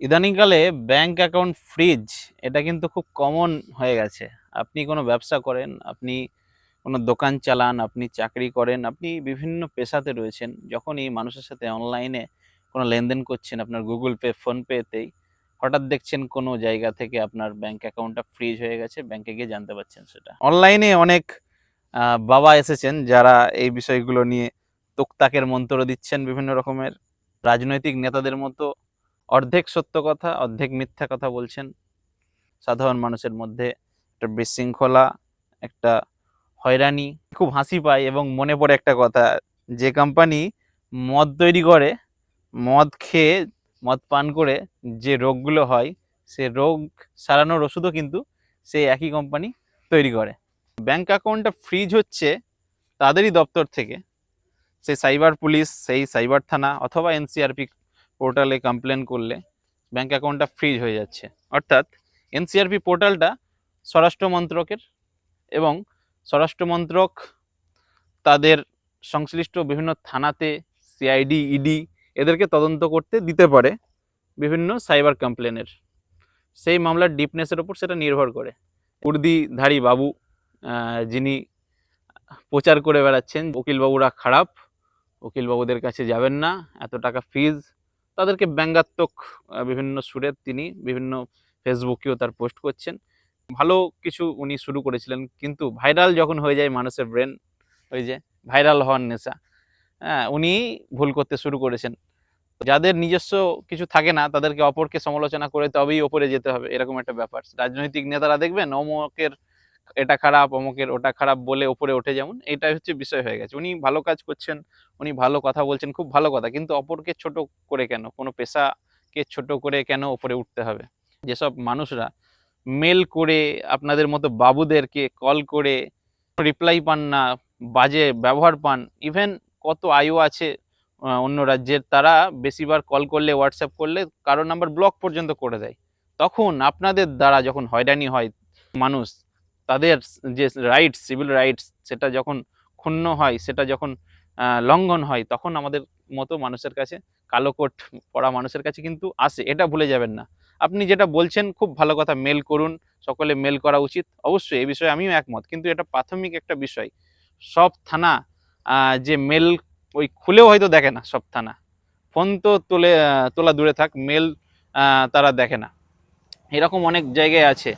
ইদানিংকালে bank account freeze, এটা কিন্তু খুব কমন হয়ে গেছে। আপনি কোনো ব্যবসা করেন, আপনি কোনো দোকান চালান, আপনি চাকরি করেন, আপনি বিভিন্ন পেশাতে রয়েছেন, যখনই মানুষের সাথে অনলাইনে কোনো লেনদেন করছেন, আপনার গুগল পে ফোনপেতেই হঠাৎ দেখছেন কোনো জায়গা থেকে আপনার ব্যাংক অ্যাকাউন্টটা ফ্রিজ হয়ে গেছে, ব্যাংকে গিয়ে জানতে পারছেন সেটা। অনলাইনে অনেক বাবা এসেছেন, যারা এই বিষয়গুলো নিয়ে তোকতাকের মন্ত্র দিচ্ছেন বিভিন্ন রকমের। রাজনৈতিক নেতাদের মতো অর্ধেক সত্য কথা, অর্ধেক মিথ্যা কথা বলছেন। সাধারণ মানুষের মধ্যে একটা বিশৃঙ্খলা, একটা হয়রানি, খুব হাসি পায় এবং মনে পড়ে একটা কথা, যে কোম্পানি মদ তৈরি করে, মদ খেয়ে, মদ পান করে যে রোগগুলো হয়, সে রোগ সারানোর ওষুধও কিন্তু সেই একই কোম্পানি তৈরি করে। ব্যাংক অ্যাকাউন্টটা ফ্রিজ হচ্ছে তাদেরই দপ্তর থেকে। সেই সাইবার পুলিশ সেই সাইবার থানা অথবা এনসিআরপি পোর্টালে কমপ্লেন করলে ব্যাঙ্ক অ্যাকাউন্টটা ফ্রিজ হয়ে যাচ্ছে। অর্থাৎ এনসিআরপি পোর্টালটা স্বরাষ্ট্র মন্ত্রকের এবং স্বরাষ্ট্র মন্ত্রক তাদের সংশ্লিষ্ট বিভিন্ন থানাতে সিআইডি ইডি এদেরকে তদন্ত করতে দিতে পারে বিভিন্ন সাইবার কমপ্লেনের সেই মামলার ডিপনেসের ওপর সেটা নির্ভর করে। উর্দিধারী বাবু যিনি প্রচার করে বেড়াচ্ছেন, উকিলবাবুরা খারাপ, উকিলবাবুদের কাছে যাবেন না, এত টাকা ফিজ তাদেরকে ব্যঙ্গাত্মক বিভিন্ন সুরে তিনি বিভিন্ন ফেসবুকেও তার পোস্ট করছেন। ভালো কিছু উনি শুরু করেছিলেন, কিন্তু ভাইরাল যখন হয়ে যায় মানুষের ব্রেন, ওই যে ভাইরাল হওয়ার নেশা হ্যাঁ উনি ভুল করতে শুরু করেছেন। যাদের নিজস্ব কিছু থাকে না, তাদেরকে অপরকে সমালোচনা করে তবেই ওপরে যেতে হবে, এরকম একটা ব্যাপার। রাজনৈতিক নেতারা দেখবেন, অমকের এটা খারাপ, অমকের ওটা খারাপ বলে ওপরে ওঠে যেমন, এটাই হচ্ছে বিষয় হয়ে গেছে। উনি ভালো কাজ করছেন, উনি ভালো কথা বলছেন, খুব ভালো কথা। কিন্তু অপরকে ছোট করে কেন? কোনো পেশাকে ছোট করে কেন ওপরে উঠতে হবে? যেসব মানুষরা মেল করে আপনাদের মতো বাবুদেরকে কল করে রিপ্লাই পান না, বাজে ব্যবহার পান ইভেন কত আয়ু আছে অন্য রাজ্যের, তারা বেশিবার কল করলে হোয়াটসঅ্যাপ করলে কারোর নাম্বার ব্লক পর্যন্ত করে দেয়। তখন আপনাদের দ্বারা যখন হয়রানি হয় মানুষ তাদের যে রাইটস সিভিল রাইটস সেটা যখন ক্ষুণ্ণ হয়, সেটা যখন লঙ্ঘন হয়, তখন আমাদের মতো মানুষের কাছে, কালো কোট পড়া মানুষের কাছে কিন্তু আসে। এটা ভুলে যাবেন না। আপনি যেটা বলছেন, খুব ভালো কথা। মেল করুন, সকলে মেল করা উচিত। অবশ্যই এই বিষয়ে আমিও একমত। কিন্তু এটা প্রাথমিক একটা বিষয়। সব থানা যে মেল ওই খুলেও হয়তো দেখে না সব থানা। ফোন তো তোলে তোলা দূরে থাক মেল তারা দেখে না। এরকম অনেক জায়গায় আছে।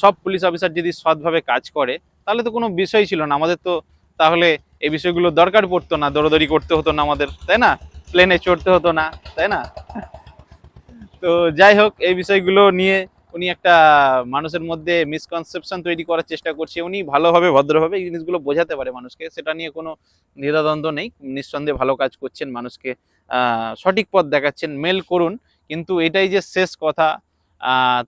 সব পুলিশ অফিসার যদি সৎভাবে কাজ করে, তাহলে তো কোনো বিষয় ছিল না। আমাদের তো তাহলে এই বিষয়গুলো দরকার পড়তো না, দৌড়দৌড়ি করতে হতো না আমাদের, তাই না? প্লেনে চড়তে হতো না, তাই না? তো যাই হোক, এই বিষয়গুলো নিয়ে উনি একটা মানুষের মধ্যে মিসকনসেপশন তৈরি করার চেষ্টা করছে। উনি ভালোভাবে, ভদ্রভাবে এই জিনিসগুলো বোঝাতে পারে মানুষকে। সেটা নিয়ে কোনো দ্বিধাদ্বন্দ্ব নেই। নিঃসন্দেহে ভালো কাজ করছেন মানুষকে সঠিক পথ দেখাচ্ছেন। মেল করুন। কিন্তু এটাই যে শেষ কথা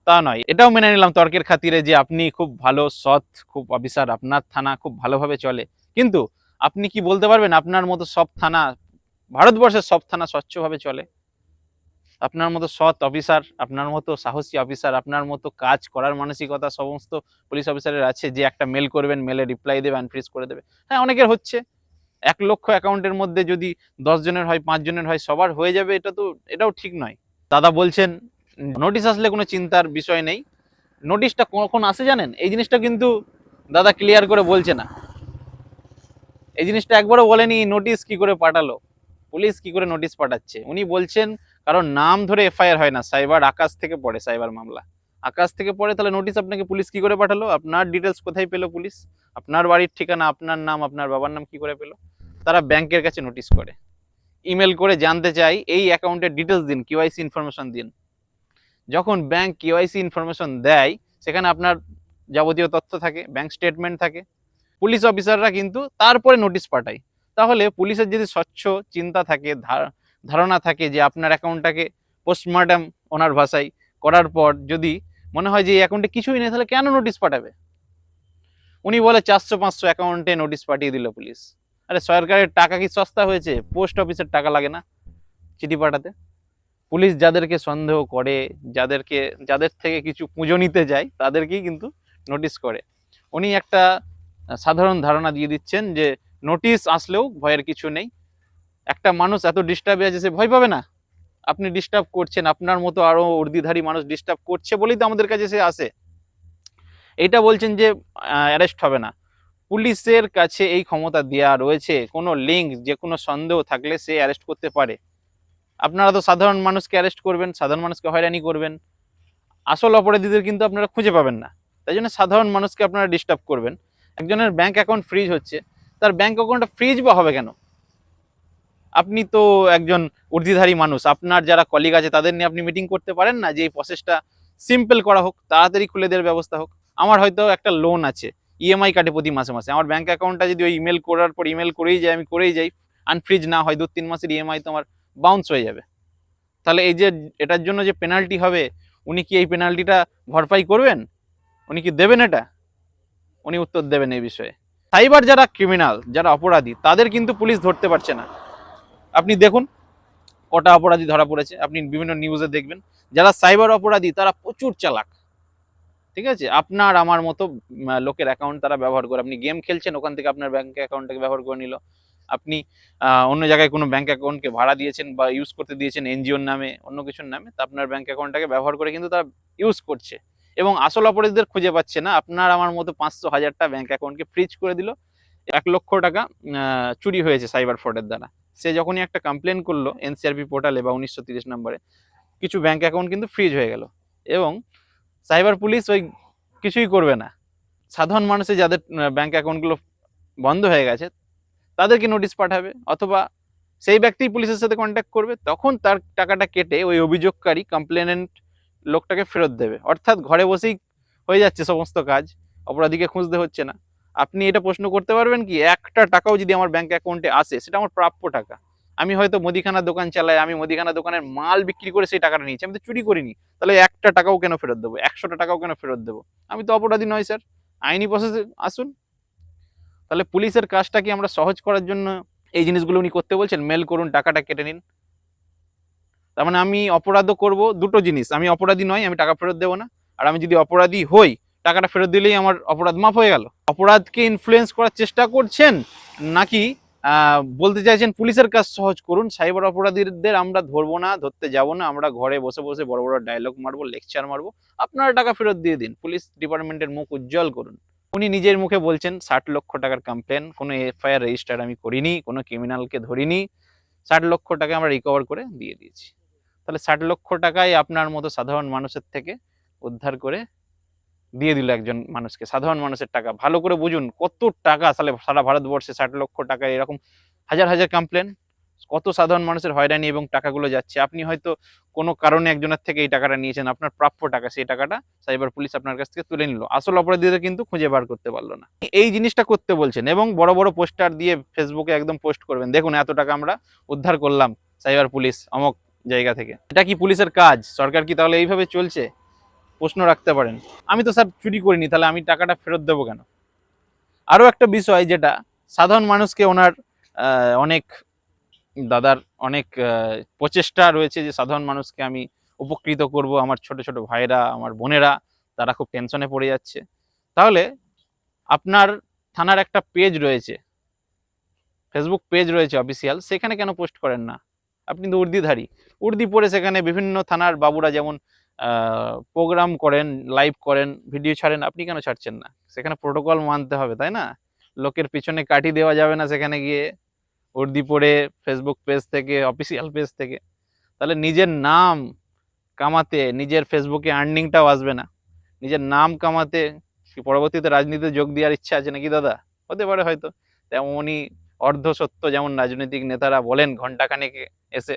তা নয়। এটাও মেনে নিলাম তর্কের খাতিরে যে আপনি খুব ভালো সৎ, খুব অফিসার, আপনার থানা খুব ভালোভাবে চলে। কিন্তু আপনি কি বলতে পারবেন আপনার মতো সব থানা, ভারতবর্ষের সব থানা স্বচ্ছভাবে চলে? আপনার মতো সৎ অফিসার, আপনার মতো সাহসী অফিসার, আপনার মতো কাজ করার মানসিকতা সমস্ত পুলিশ অফিসারের আছে, যে একটা মেল করবেন, মেলে রিপ্লাই দেবে আনফ্রিজ করে দেবে। হ্যাঁ অনেকের হচ্ছে। এক লক্ষ অ্যাকাউন্টের মধ্যে যদি দশ জনের হয়, পাঁচ জনের হয়, সবার হয়ে যাবে, এটা তো, এটাও ঠিক নয়। দাদা বলছেন নোটিশ আসলে কোনো চিন্তার বিষয় নেই। নোটিশটা কখন আসে জানেন? এই জিনিসটা কিন্তু দাদা ক্লিয়ার করে বলছে না। এই জিনিসটা একবারও বলেনি নোটিশ কি করে পাঠালো? পুলিশ কি করে নোটিশ পাঠাচ্ছে? উনি বলছেন, কারণ নাম ধরে এফআইআর হয় না, সাইবার আকাশ থেকে পড়ে সাইবার মামলা। আকাশ থেকে পড়ে, তাহলে নোটিশ আপনাকে পুলিশ কি করে পাঠালো? আপনার ডিটেলস কোথায় পেল পুলিশ আপনার বাড়ির ঠিকানা, আপনার নাম, আপনার বাবার নাম কি করে পেল? তারা ব্যাংকের কাছে নোটিশ করে। ইমেল করে জানতে চাই, এই অ্যাকাউন্টের ডিটেলস দিন কিওয়াইসি ইনফরমেশন দিন। যখন ব্যাংক কিওয়াইসি ইনফরমেশন দেয়, সেখানে আপনার যাবতীয় তথ্য থাকে ব্যাংক স্টেটমেন্ট থাকে। পুলিশ অফিসাররা কিন্তু তারপরে নোটিশ পাঠায়। তাহলে পুলিশের যদি স্বচ্ছ চিন্তা থাকে ধারণা থাকে যে আপনার অ্যাকাউন্টটাকে পোস্টমর্টম ওনার ভাষায় করার পর যদি মনে হয় যে এই অ্যাকাউন্টে কিছুই নেই, তাহলে কেন নোটিশ পাঠাবে? উনি বলে চারশো পাঁচশো অ্যাকাউন্টে নোটিশ পাঠিয়ে দিল পুলিশ। আরে সরকারের টাকা কি সস্তা হয়েছে? পোস্ট অফিসের টাকা লাগে না চিঠি পাঠাতে। পুলিশ যাদেরকে সন্দেহ করে, যাদেরকে, যাদের থেকে কিছু পুজো নিতে যায়, তাদেরকেই কিন্তু নোটিশ করে। উনি একটা সাধারণ ধারণা দিয়ে দিচ্ছেন যে নোটিশ আসলেও ভয়ের কিছু নেই। একটা মানুষ এত ডিস্টার্বে আছে, সে ভয় পাবে না। আপনি ডিস্টার্ব করছেন, আপনার মতো আরও উর্দিধারী মানুষ ডিস্টার্ব করছে বলেই তো আমাদের কাছে সে আসে। এটা বলছেন যে অ্যারেস্ট হবে না। পুলিশের কাছে এই ক্ষমতা দেওয়া রয়েছে, কোনো লিঙ্ক যে কোনো সন্দেহ থাকলে সে অ্যারেস্ট করতে পারে। আপনারা তো সাধারণ মানুষকে অ্যারেস্ট করবেন, সাধারণ মানুষকে হয়রানি করবেন। আসল অপরাধীদের কিন্তু আপনারা খুঁজে পাবেন না। তাই জন্য সাধারণ মানুষকে আপনারা ডিস্টার্ব করবেন। একজনের ব্যাঙ্ক অ্যাকাউন্ট ফ্রিজ হচ্ছে, তার ব্যাঙ্ক অ্যাকাউন্টটা ফ্রিজ বা হবে কেন? আপনি তো একজন ঊর্ধ্বধারী মানুষ, আপনার যারা কলিগ আছে তাদের নিয়ে আপনি মিটিং করতে পারেন না, যে এই প্রসেসটা সিম্পল করা হোক, তাড়াতাড়ি খুলে দেওয়ার ব্যবস্থা হোক। আমার হয়তো একটা লোন আছে ইএমআই কাটে প্রতি মাসে মাসে। আমার ব্যাঙ্ক অ্যাকাউন্টটা যদি ওই ইমেল করার পর ইমেল করেই যাই আমি করেই যাই আনফ্রিজ না হয় দু তিন মাসের ইএমআই তো আমার বাউন্স হয়ে যাবে। তাহলে এই যে এটার জন্য যে পেনাল্টি হবে, উনি কি এই পেনাল্টিটা ভরপাই করবেন? উনি কি দেবেন এটা? উনি উত্তর দেবেন এই বিষয়ে। সাইবার যারা ক্রিমিনাল যারা অপরাধী, তাদের কিন্তু পুলিশ ধরতে পারছে না। আপনি দেখুন, কটা অপরাধী ধরা পড়েছে। আপনি বিভিন্ন নিউজে দেখবেন, যারা সাইবার অপরাধী, তারা প্রচুর চালাক। ঠিক আছে? আপনার, আমার মতো লোকের অ্যাকাউন্ট তারা ব্যবহার করে। আপনি গেম খেলছেন, ওখান থেকে আপনার ব্যাংক অ্যাকাউন্টটাকে ব্যবহার করে নিল। আপনি অন্য জায়গায় কোনো ব্যাঙ্ক অ্যাকাউন্টকে ভাড়া দিয়েছেন বা ইউজ করতে দিয়েছেন এনজিওর নামে, অন্য কিছুর নামে, তা আপনার ব্যাঙ্ক অ্যাকাউন্টটাকে ব্যবহার করে কিন্তু তারা ইউজ করছে। এবং আসল অপরাধীদের খুঁজে পাচ্ছে না। আপনার আমার মতো পাঁচশো হাজারটা ব্যাঙ্ক অ্যাকাউন্টকে ফ্রিজ করে দিল। এক লক্ষ টাকা চুরি হয়েছে সাইবার ফ্রডের দ্বারা। সে যখনই একটা কমপ্লেন করল এনসিআরপি পোর্টালে বা উনিশশো তিরিশ নম্বরে, কিছু ব্যাঙ্ক অ্যাকাউন্ট কিন্তু ফ্রিজ হয়ে গেল। এবং সাইবার পুলিশ ওই কিছুই করবে না। সাধারণ মানুষের যাদের ব্যাঙ্ক অ্যাকাউন্টগুলো বন্ধ হয়ে গেছে তাদেরকে নোটিশ পাঠাবে অথবা সেই ব্যক্তি পুলিশের সাথে কন্ট্যাক্ট করবে, তখন তার টাকাটা কেটে ওই অভিযোগকারী কমপ্লেনেন্ট লোকটাকে ফেরত দেবে। অর্থাৎ ঘরে বসেই হয়ে যাচ্ছে সমস্ত কাজ, অপরাধীকে খুঁজতে হচ্ছে না। আপনি এটা প্রশ্ন করতে পারবেন কি, একটা টাকাও যদি আমার ব্যাংক অ্যাকাউন্টে আসে, সেটা আমার প্রাপ্য টাকা। আমি হয়তো মুদিখানা দোকান চালাই, আমি মুদিখানা দোকানের মাল বিক্রি করে সেই টাকাটা নিয়েছি, আমি তো চুরি করিনি। তাহলে একটা টাকাও কেন ফেরত দেবো? একশোটা টাকাও কেন ফেরত দেবো? আমি তো অপরাধী নয়, স্যার। আইনি প্রসেসে আসুন। তাহলে পুলিশের কাজটা কি আমরা সহজ করার জন্য এই জিনিসগুলো উনি করতে বলছেন? মেল করুন, টাকাটা কেটে নিন। তার মানে আমি অপরাধও করব, দুটো জিনিস। আমি অপরাধী নয় আমি টাকা ফেরত দেবো না। আর আমি যদি অপরাধী হই, টাকাটা ফেরত দিলেই আমার অপরাধ মাফ হয়ে গেল। অপরাধকে ইনফ্লুয়েন্স করার চেষ্টা করছেন নাকি বলতে চাইছেন পুলিশের কাজ সহজ করুন। সাইবার অপরাধীদের আমরা ধরবো না, ধরতে যাব না। আমরা ঘরে বসে বসে বড় বড় ডায়লগ মারবো লেকচার মারবো। আপনারা টাকা ফেরত দিয়ে দিন। পুলিশ ডিপার্টমেন্টের মুখ উজ্জ্বল করুন। উনি নিজের মুখে বলছেন, ষাট লক্ষ টাকার কমপ্লেন কোনো এফআইআর রেজিস্টার আমি করিনি, কোনো ক্রিমিনালকে ধরিনি, ষাট লক্ষ টাকা আমরা রিকভার করে দিয়ে দিয়েছি। তাহলে ষাট লক্ষ টাকাই আপনার মতো সাধারণ মানুষের থেকে উদ্ধার করে দিয়ে দিল একজন মানুষকে। সাধারণ মানুষের টাকা। ভালো করে বুঝুন, কত টাকা আসলে সারা ভারতবর্ষে ষাট লক্ষ টাকা এরকম হাজার হাজার কমপ্লেন কত সাধারণ মানুষের হয়রানি এবং টাকাগুলো যাচ্ছে। আপনি হয়তো কোনো কারণে একজনের থেকে এই টাকাটা নিয়েছেন, আপনার প্রাপ্য টাকা, সেই টাকাটা সাইবার পুলিশ আপনার কাছ থেকে তুলে নিল। আসল অপরাধীদের কিন্তু খুঁজে বার করতে পারল না। এই জিনিসটা করতে বলছেন এবং বড় বড় পোস্টার দিয়ে ফেসবুকে একদম পোস্ট করবেন। দেখুন এত টাকা আমরা উদ্ধার করলাম সাইবার পুলিশ অমক জায়গা থেকে। এটা কি পুলিশের কাজ? সরকার কি তাহলে এইভাবে চলছে? প্রশ্ন রাখতে পারেন। আমি তো স্যার চুরি করিনি, তাহলে আমি টাকাটা ফেরত দেবো কেন? আরও একটা বিষয় যেটা, সাধারণ মানুষকে ওনার অনেক দাদার অনেক প্রচেষ্টা রয়েছে যে সাধারণ মানুষকে আমি উপকৃত করব। আমার ছোট ছোট ভাইরা আমার বোনেরা, তারা খুব টেনশনে পড়ে যাচ্ছে। তাহলে আপনার থানার একটা পেজ রয়েছে। ফেসবুক পেজ রয়েছে অফিসিয়াল সেখানে কেন পোস্ট করেন না? আপনি তো উর্দিধারী। উর্দি পরে সেখানে বিভিন্ন থানার বাবুরা যেমন প্রোগ্রাম করেন লাইভ করেন ভিডিও ছাড়েন, আপনি কেন ছাড়ছেন না? সেখানে প্রোটোকল মানতে হবে, তাই না? লোকের পিছনে কাটি দেওয়া যাবে না সেখানে গিয়ে। উর্দি পরে ফেসবুক পেজ থেকে অফিসিয়াল পেজ থেকে, তাহলে নিজের নাম কামাতে নিজের ফেসবুকে আর্নিংটাও আসবে না। নিজের নাম কামাতে পরবর্তীতে রাজনীতিতে যোগ দেওয়ার ইচ্ছা আছে নাকি দাদা? হতে পারে হয়তো। তেমনই অর্ধ সত্য যেমন রাজনৈতিক নেতারা বলেন ঘন্টাখানেক এসে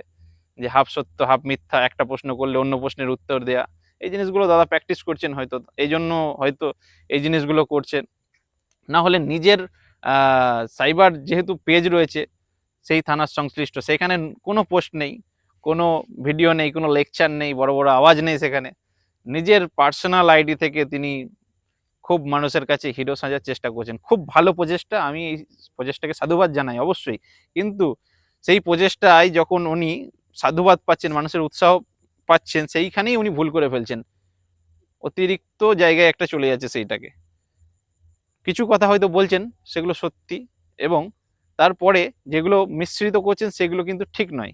যে হাফ সত্য হাফ মিথ্যা, একটা প্রশ্ন করলে অন্য প্রশ্নের উত্তর দেয়া। এই জিনিসগুলো দাদা প্র্যাকটিস করছেন হয়তো। এই জন্য হয়তো এই জিনিসগুলো করছেন। না হলে নিজের সাইবার যেহেতু পেজ রয়েছে সেই থানার সংশ্লিষ্ট। সেখানে কোনো পোস্ট নেই, কোনো ভিডিও নেই, কোনো লেকচার নেই, বড় বড় আওয়াজ নেই সেখানে। নিজের পার্সোনাল আইডি থেকে তিনি খুব মানুষের কাছে হিরো সাজার চেষ্টা করছেন। খুব ভালো প্রচেষ্টা, আমি এই প্রচেষ্টাকে সাধুবাদ জানাই অবশ্যই। কিন্তু সেই প্রচেষ্টায় যখন উনি সাধুবাদ পাচ্ছেন, মানুষের উৎসাহ পাচ্ছেন, সেইখানেই উনি ভুল করে ফেলছেন। অতিরিক্ত জায়গায় একটা চলে যাচ্ছে সেইটাকে। কিছু কথা হয়তো বলছেন, সেগুলো সত্যি এবং তারপরে যেগুলো মিশ্রিত করছেন সেগুলো কিন্তু ঠিক নয়।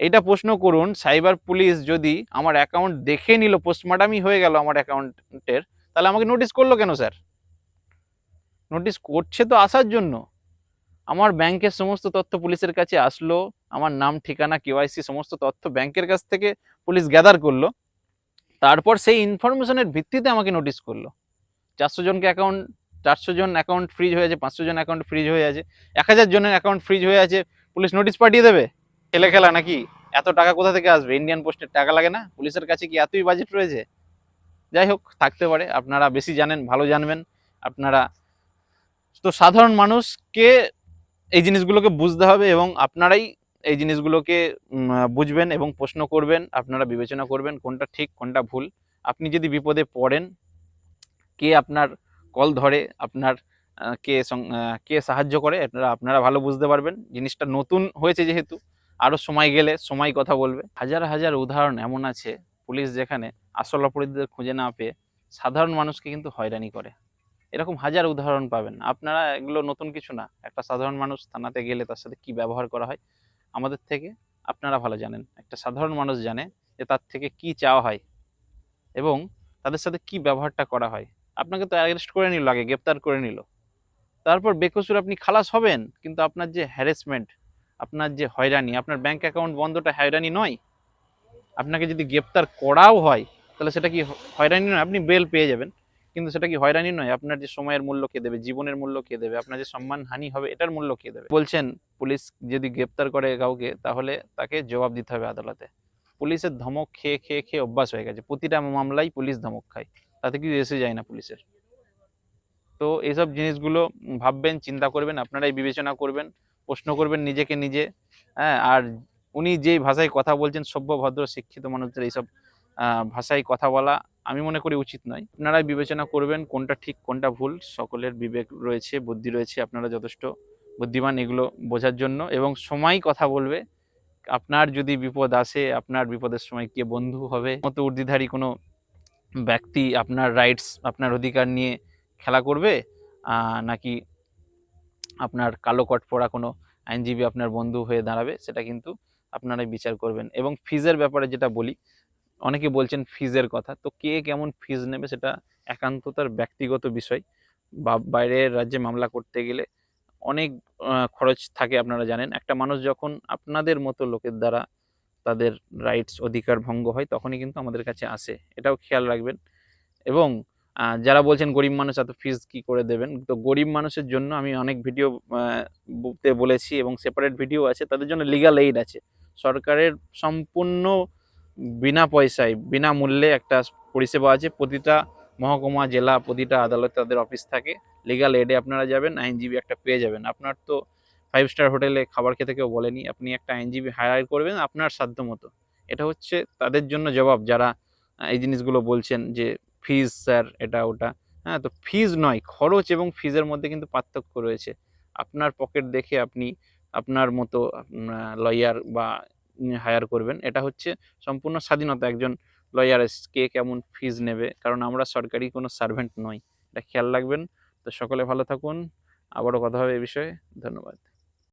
এটা প্রশ্ন করুন, সাইবার পুলিশ যদি আমার অ্যাকাউন্ট দেখে নিল পোস্টমর্টমই হয়ে গেল আমার অ্যাকাউন্টের তাহলে আমাকে নোটিশ করল কেন স্যার? নোটিশ করছে তো আসার জন্য। আমার ব্যাংকের সমস্ত তথ্য পুলিশের কাছে আসলো, আমার নাম, ঠিকানা কেওয়াইসি সমস্ত তথ্য ব্যাংকের কাছ থেকে পুলিশ গ্যাদার করল। তারপর সেই ইনফরমেশনের ভিত্তিতে আমাকে নোটিশ করল। চারশো জনকে অ্যাকাউন্ট চারশো জন অ্যাকাউন্ট ফ্রিজ হয়ে আছে, পাঁচশো জন অ্যাকাউন্ট ফ্রিজ হয়ে আছে, এক হাজার জনের অ্যাকাউন্ট ফ্রিজ হয়ে আছে, পুলিশ নোটিশ পাঠিয়ে দেবে? খেলে খেলা নাকি? এত টাকা কোথা থেকে আসবে? ইন্ডিয়ান পোস্টের টাকা লাগে না? পুলিশের কাছে কি এতই বাজেট রয়েছে? যাই হোক, থাকতে পারে, আপনারা বেশি জানেন, ভালো জানবেন। আপনারা তো সাধারণ মানুষকে এই জিনিসগুলোকে বুঝতে হবে এবং আপনারাই এই জিনিসগুলোকে বুঝবেন এবং প্রশ্ন করবেন, আপনারা বিবেচনা করবেন কোনটা ঠিক, কোনটা ভুল। আপনি যদি বিপদে পড়েন, কে আপনার কল ধরে আপনার কে কে সাহায্য করে, আপনারা আপনারা ভালো বুঝতে পারবেন। জিনিসটা নতুন হয়েছে যেহেতু আরও সময় গেলে সময় কথা বলবে। হাজার হাজার উদাহরণ এমন আছে, পুলিশ যেখানে আসল অপরাধীদের খুঁজে না পেয়ে সাধারণ মানুষকে কিন্তু হয়রানি করে। এরকম হাজার উদাহরণ পাবেন। আপনারা এগুলো নতুন কিছু না, একটা সাধারণ মানুষ থানাতে গেলে তার সাথে কি ব্যবহার করা হয়, আমাদের থেকে আপনারা ভালো জানেন। একটা সাধারণ মানুষ জানে যে তার থেকে কি চাওয়া হয় এবং তাদের সাথে কি ব্যবহারটা করা হয়। আপনাকে তো অ্যারেস্ট করে নিল, আগে গ্রেপ্তার করে নিল। তারপর বেকসুর আপনি খালাস হবেন, কিন্তু আপনার যে হ্যারাসমেন্ট আপনার যে হয়রানি, আপনার ব্যাংক অ্যাকাউন্ট বন্ধটা হয়রানি নয়। আপনাকে যদি গ্রেপ্তার করাও হয়, তাহলে সেটা কি হয়রানি নয়? আপনি বেল পেয়ে যাবেন। কিন্তু সেটা কি হয়রানি নয়? আপনার যে সময়ের মূল্য কে দেবে, জীবনের মূল্য কে দেবে, আপনার যে সম্মান হানি হবে, এটার মূল্য কে দেবে? বলছেন, পুলিশ যদি গ্রেপ্তার করে কাউকে, তাহলে তাকে জবাব দিতে হবে আদালতে। পুলিশের ধমক খেয়ে খেয়ে খেয়ে অভ্যাস হয়ে গেছে। প্রতিটা মামলায় পুলিশ ধমক খায়। তাতে কিছু এসে যায় না পুলিশের। তো এইসব জিনিসগুলো ভাববেন, চিন্তা করবেন, আপনারাই বিবেচনা করবেন, প্রশ্ন করবেন নিজেকে নিজে হ্যাঁ? আর উনি যেই ভাষায় কথা বলছেন, সভ্য, ভদ্র, শিক্ষিত মানুষদের এইসব ভাষায় কথা বলা আমি মনে করি উচিত নয়। আপনারাই বিবেচনা করবেন কোনটা ঠিক, কোনটা ভুল। সকলের বিবেক রয়েছে, বুদ্ধি রয়েছে, আপনারা যথেষ্ট বুদ্ধিমান এগুলো বোঝার জন্য। এবং সময় কথা বলবে। আপনার যদি বিপদ আসে, আপনার বিপদের সময় কে বন্ধু হবে? মতো ঊর্ধ্বধারী কোনো ব্যক্তি আপনার রাইটস আপনার অধিকার নিয়ে খেলা করবে নাকি আপনার কালো কট পরা কোনো আইনজীবী আপনার বন্ধু হয়ে দাঁড়াবে, সেটা কিন্তু আপনারাই বিচার করবেন। এবং ফিজের ব্যাপারে যেটা বলি, অনেকে বলছেন ফিজের কথা, তো কে কেমন ফিজ নেবে সেটা একান্ত তার ব্যক্তিগত বিষয়। বা বাইরের রাজ্যে মামলা করতে গেলে অনেক খরচ থাকে আপনারা জানেন। একটা মানুষ যখন আপনাদের মতো লোকের দ্বারা তাদের রাইটস অধিকার ভঙ্গ হয়, তখনই কিন্তু আমাদের কাছে আসে। এটাও খেয়াল রাখবেন। এবং যারা বলছেন গরিব মানুষ এত ফিজ কি করে দেবেন? তো গরিব মানুষের জন্য আমি অনেক ভিডিও তে বলেছি এবং সেপারেট ভিডিও আছে, তাদের জন্য লিগাল এইড আছে। সরকারের সম্পূর্ণ বিনা পয়সায় বিনামূল্যে একটা পরিষেবা আছে, প্রতিটা মহকুমা, জেলা, প্রতিটা আদালত তাদের অফিস থাকে। লিগাল এডে আপনারা যাবেন, আইনজীবী একটা পেয়ে যাবেন। আপনার তো ফাইভ স্টার হোটেলে খাবার খেতে কেউ বলেনি, আপনি একটা আইনজীবী হায়ার করবেন আপনার সাধ্য মতো। এটা হচ্ছে তাদের জন্য জবাব, যারা এই জিনিসগুলো বলছেন যে ফিজ স্যার এটা ওটা হ্যাঁ তো ফিজ নয়, খরচ এবং ফিজের মধ্যে কিন্তু পার্থক্য রয়েছে। আপনার পকেট দেখে আপনি আপনার মতো লয়ার বা হায়ার করবেন। এটা হচ্ছে সম্পূর্ণ স্বাধীনতা, একজন লয়ার কে কেমন ফিজ নেবে, কারণ আমরা সরকারি কোনো সার্ভেন্ট নই। এটা খেয়াল রাখবেন। তো সকলে ভালো থাকুন। আবারও কথা হবে এ বিষয়ে। ধন্যবাদ।